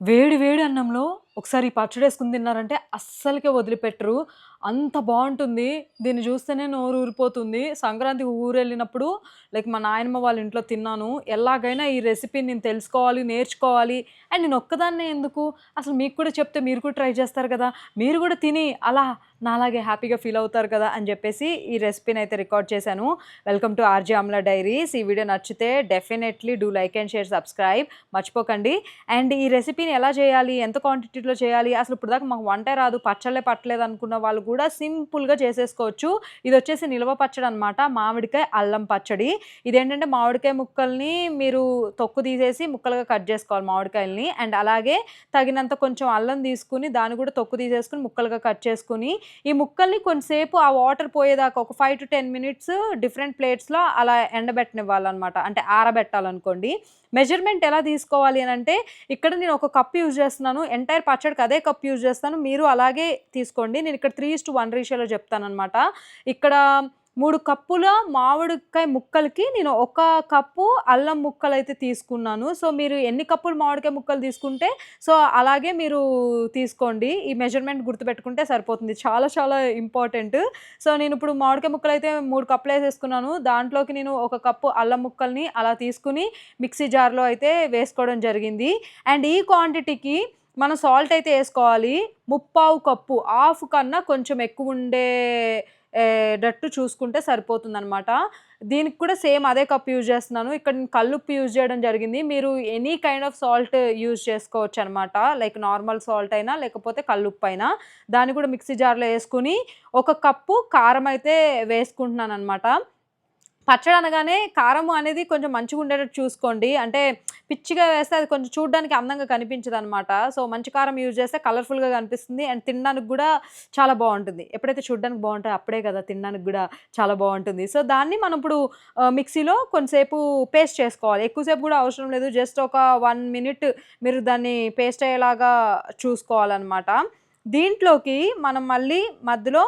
వేడి వేడి అన్నంలో ఒకసారి ఈ పచ్చడేసుకొని తిన్నారంటే అస్సలకే వదిలిపెట్టరు. అంత బాగుంటుంది దీన్ని చూస్తేనే నోరు ఊరిపోతుంది. సంక్రాంతి ఊరెళ్ళినప్పుడు లైక్ మా నాయనమ్మ వాళ్ళ ఇంట్లో తిన్నాను. ఎలాగైనా ఈ రెసిపీని నేను తెలుసుకోవాలి, నేర్చుకోవాలి. అండ్ నేను ఒక్కదాన్నే ఎందుకు? అసలు మీకు కూడా చెప్తే మీరు కూడా ట్రై చేస్తారు కదా! మీరు కూడా తిని అలా నాలాగే హ్యాపీగా ఫీల్ అవుతారు కదా! అని చెప్పేసి ఈ రెసిపీని అయితే రికార్డ్ చేశాను. Welcome to RJ Amla diaries. ఈ వీడియో నచ్చితే definitely do like and share, subscribe మర్చిపోకండి. అండ్ ఈ రెసిపీని ఎలా చేయాలి? ఎంత క్వాంటిటీ క్వాంటిటీలో చేయాలి? అసలు ఇప్పుడు దాకా మాకు వంటే రాదు, పచ్చళ్ళే పట్టలేదు అనుకున్న వాళ్ళు కూడా సింపుల్‌గా చేసేసుకోవచ్చు. ఇది వచ్చేసి నిల్వ పచ్చడి అనమాట. మామిడికాయ, అల్లం పచ్చడి. ఇదేంటంటే మామిడికాయ ముక్కల్ని మీరు తొక్కు తీసేసి ముక్కలుగా కట్ చేసుకోవాలి మామిడికాయలని. అండ్ అలాగే తగినంత కొంచెం అల్లం తీసుకుని దాన్ని కూడా తొక్కు తీసేసుకొని ముక్కలుగా కట్ చేసుకుని ఈ ముక్కల్ని కొంతసేపు ఆ వాటర్ పోయేదాకా ఒక 5-10 మినిట్స్ డిఫరెంట్ ప్లేట్స్‌లో అలా ఎండబెట్టనివ్వాలన్నమాట అంటే ఆరబెట్టాలనుకోండి. మెజర్‌మెంట్ ఎలా తీసుకోవాలి అని అంటే ఇక్కడ నేను ఒక కప్ యూజ్ చేస్తున్నాను. ఎంటైర్ పచ్చడికి అదే కప్ యూజ్ చేస్తాను. మీరు అలాగే తీసుకోండి. నేను ఇక్కడ 3:1 రేషియోలో చెప్తానమాట ఇక్కడ మూడు కప్పుల మామిడికాయ ముక్కలకి నేను ఒక కప్పు అల్లం ముక్కలైతే తీసుకున్నాను. సో, మీరు ఎన్ని కప్పులు మామిడికాయ ముక్కలు తీసుకుంటే సో, అలాగే మీరు తీసుకోండి. ఈ మెజర్‌మెంట్ గుర్తుపెట్టుకుంటే సరిపోతుంది. చాలా చాలా ఇంపార్టెంట్. సో, నేను ఇప్పుడు మామిడికాయ ముక్కలు అయితే మూడు కప్పులు వేసేసుకున్నాను దాంట్లోకి నేను ఒక కప్పు అల్లం ముక్కల్ని అలా తీసుకుని మిక్సీ జార్‌లో అయితే వేసుకోవడం జరిగింది. అండ్ ఈ క్వాంటిటీకి మనం సాల్ట్ అయితే వేసుకోవాలి ముప్పావు కప్పు హాఫ్ కన్నా కొంచెం ఎక్కువుండే ఉండేటట్టు డట్టు చూసుకుంటే సరిపోతుందనమాట. దీనికి కూడా సేమ్ అదే కప్పు యూజ్ చేస్తున్నాను. ఇక్కడ నేను కల్లుప్పు యూజ్ చేయడం జరిగింది. మీరు any kind of salt use చేసుకోవచ్చు అనమాట లైక్ నార్మల్ సాల్ట్ అయినా లేకపోతే కల్లుప్పైనా. దాన్ని కూడా మిక్సీ జార్‌లో వేసుకుని ఒక కప్పు కారం అయితే వేసుకుంటున్నాను అనమాట పచ్చడి అనగానే కారం అనేది కొంచెం మంచిగా ఉండేటట్టు చూసుకోండి. అంటే పిచ్చిగా వేస్తే అది కొంచెం చూడ్డానికి అందంగా కనిపించదు అనమాట సో, మంచి కారం యూజ్ చేస్తే కలర్‌ఫుల్‌గా కనిపిస్తుంది. అండ్ తినడానికి కూడా చాలా బాగుంటుంది ఎప్పుడైతే చూడడానికి బాగుంటుందో అప్పుడే కదా తినడానికి కూడా చాలా బాగుంటుంది సో, దాన్ని మనం ఇప్పుడు మిక్సీలో కొంతసేపు పేస్ట్ చేసుకోవాలి. ఎక్కువసేపు కూడా అవసరం లేదు. జస్ట్ ఒక వన్ మినిట్ మీరు దాన్ని పేస్ట్ అయ్యేలాగా చూసుకోవాలన్నమాట దీంట్లోకి మనం మళ్ళీ మధ్యలో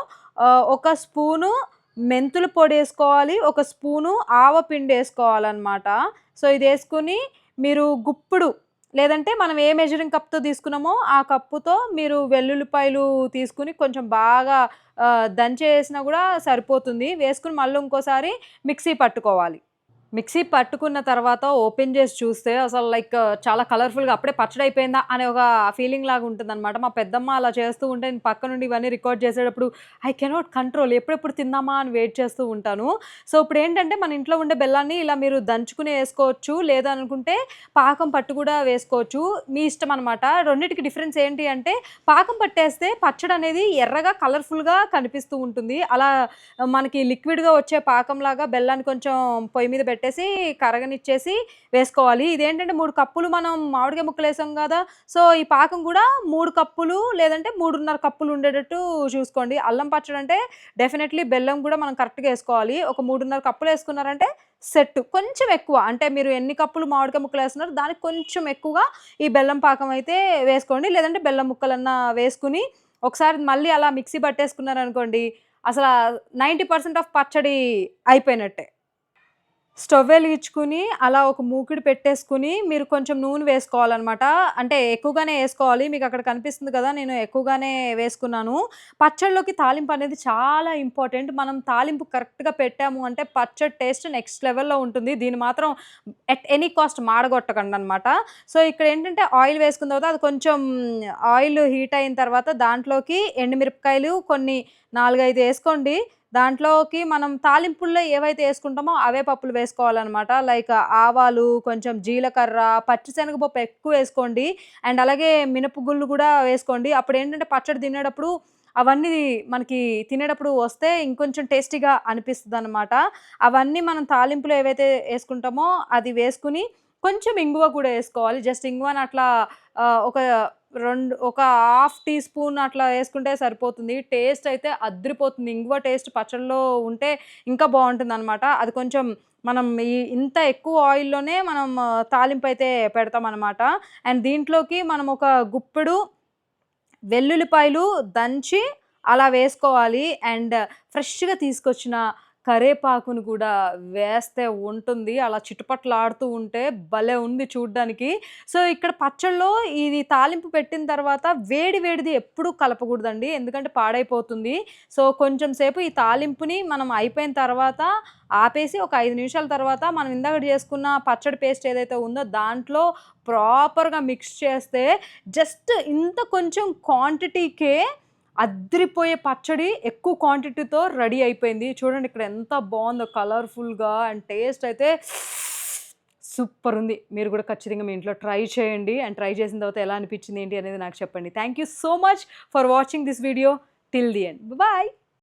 ఒక స్పూను మెంతుల పొడేసుకోవాలి. ఒక స్పూను ఆవపిండేసుకోవాలనమాట. సో, ఇది వేసుకుని మీరు గుప్పుడు లేదంటే మనం ఏ మెజరింగ్ కప్‌తో తీసుకున్నామో ఆ కప్పుతో మీరు వెల్లుల్లిపాయలు తీసుకుని కొంచెం బాగా దంచేసినా కూడా సరిపోతుంది. వేసుకుని మళ్ళీ ఇంకోసారి మిక్సీ పట్టుకోవాలి. మిక్సీ పట్టుకున్న తర్వాత ఓపెన్ చేసి చూస్తే అసలు లైక్ చాలా కలర్‌ఫుల్‌గా అప్పుడే పచ్చడయిపోయిందా అనే ఒక ఫీలింగ్ లాగా ఉంటుందన్నమాట మా పెద్దమ్మ అలా చేస్తూ ఉంటే నేను పక్క నుండి ఇవన్నీ రికార్డ్ చేసేటప్పుడు ఐ కెనాట్ కంట్రోల్ ఎప్పుడెప్పుడు తిందామా అని వెయిట్ చేస్తూ ఉంటాను. సో, ఇప్పుడు ఏంటంటే మన ఇంట్లో ఉండే బెల్లాన్ని ఇలా మీరు దంచుకుని వేసుకోవచ్చు లేదనుకుంటే పాకం పట్టు కూడా వేసుకోవచ్చు. మీ ఇష్టం అనమాట. రెండింటికి డిఫరెన్స్ ఏంటి అంటే పాకం పట్టేస్తే పచ్చడి అనేది ఎర్రగా కలర్‌ఫుల్‌గా కనిపిస్తూ ఉంటుంది. అలా మనకి లిక్విడ్‌గా వచ్చే పాకంలాగా బెల్లాన్ని కొంచెం పొయ్యి మీద పెట్టేసి కరగనిచ్చేసి వేసుకోవాలి. ఇదేంటంటే మూడు కప్పులు మనం మామిడికాయ ముక్కలు వేసాం కదా! సో, ఈ పాకం కూడా మూడు కప్పులు లేదంటే 3:30 కప్పులు ఉండేటట్టు చూసుకోండి. అల్లం పచ్చడి అంటే డెఫినెట్‌లీ బెల్లం కూడా మనం కరెక్ట్‌గా వేసుకోవాలి ఒక మూడున్నర కప్పులు వేసుకున్నారంటే సెట్. కొంచెం ఎక్కువ అంటే మీరు ఎన్ని కప్పులు మామిడికాయ ముక్కలు వేస్తున్నారు దానికి కొంచెం ఎక్కువగా ఈ బెల్లం పాకం అయితే వేసుకోండి. లేదంటే బెల్లం ముక్కలన్నా వేసుకుని ఒకసారి మళ్ళీ అలా మిక్సీ పట్టేసుకున్నారనుకోండి అసలు నైంటీ పర్సెంట్ ఆఫ్ పచ్చడి అయిపోయినట్టే. స్టవ్ వెలిగించుకుని అలా ఒక మూకిడి పెట్టేసుకుని మీరు కొంచెం నూనె వేసుకోవాలనమాట. అంటే ఎక్కువగానే వేసుకోవాలి మీకు అక్కడ కనిపిస్తుంది కదా! నేను ఎక్కువగానే వేసుకున్నాను. పచ్చడిలోకి తాలింపు అనేది చాలా ఇంపార్టెంట్. మనం తాలింపు కరెక్ట్‌గా పెట్టాము అంటే పచ్చడి టేస్ట్ నెక్స్ట్ లెవెల్‌లో ఉంటుంది. దీన్ని మాత్రం ఎట్ ఎనీ కాస్ట్ మాడగొట్టకండనమాట. సో, ఇక్కడ ఏంటంటే ఆయిల్ వేసుకున్న తర్వాత అది కొంచెం ఆయిల్ హీట్ అయిన తర్వాత దాంట్లోకి ఎండుమిరపకాయలు కొన్ని నాలుగైదు వేసుకోండి దాంట్లోకి మనం తాలింపుల్లో ఏవైతే వేసుకుంటామో అవే పప్పులు వేసుకోవాలనమాట. లైక్ ఆవాలు, కొంచెం జీలకర్ర, పచ్చిశనగపప్పు ఎక్కువేసుకోండి. అండ్ అలాగే మినపగుళ్ళు కూడా వేసుకోండి. అప్పుడు ఏంటంటే పచ్చడి తినేటప్పుడు అవన్నీ మనకి తినేటప్పుడు వస్తే ఇంకొంచెం టేస్టీగా అనిపిస్తుంది అనమాట అవన్నీ మనం తాలింపులో ఏవైతే వేసుకుంటామో అది వేసుకుని కొంచెం ఇంగువ కూడా వేసుకోవాలి జస్ట్ ఇంగువని అట్లా ఒక రెండు ఒక హాఫ్ టీ స్పూన్ అట్లా వేసుకుంటే సరిపోతుంది. టేస్ట్ అయితే అద్రిపోతుంది ఇంగువ టేస్ట్ పచ్చళ్ళలో ఉంటే ఇంకా బాగుంటుంది అనమాట అది కొంచెం మనం ఈ ఇంత ఎక్కువ ఆయిల్‌లోనే మనం తాలింపు అయితే పెడతామనమాట. అండ్ దీంట్లోకి మనం ఒక గుప్పెడు వెల్లుల్లిపాయలు దంచి అలా వేసుకోవాలి. అండ్ ఫ్రెష్‌గా తీసుకొచ్చిన కరేపాకును కూడా వేస్తే ఉంటుంది. అలా చిటుపట్లాడుతూ ఉంటే భలే ఉంది చూడ్డానికి. సో ఇక్కడ పచ్చళ్ళలో ఇది తాలింపు పెట్టిన తర్వాత వేడి వేడిది ఎప్పుడూ కలపకూడదండి. ఎందుకంటే పాడైపోతుంది. సో కొంచెం సేపు ఈ తాలింపుని మనం అయిపోయిన తర్వాత ఆపేసి ఒక ఐదు నిమిషాల తర్వాత మనం ఇందాక చేసుకున్న పచ్చడి పేస్ట్ ఏదైతే ఉందో దాంట్లో ప్రాపర్గా మిక్స్ చేస్తే జస్ట్ ఇంత కొంచెం క్వాంటిటీకే అద్రిపోయే పచ్చడి ఎక్కువ క్వాంటిటీతో రెడీ అయిపోయింది. చూడండి ఇక్కడ ఎంత బాగుందో కలర్ఫుల్గా అండ్ టేస్ట్ అయితే సూపర్ ఉంది. మీరు కూడా ఖచ్చితంగా మీ ఇంట్లో ట్రై చేయండి అండ్ ట్రై చేసిన తర్వాత ఎలా అనిపించింది ఏంటి అనేది నాకు చెప్పండి. Thank you so much for watching this video till the end bye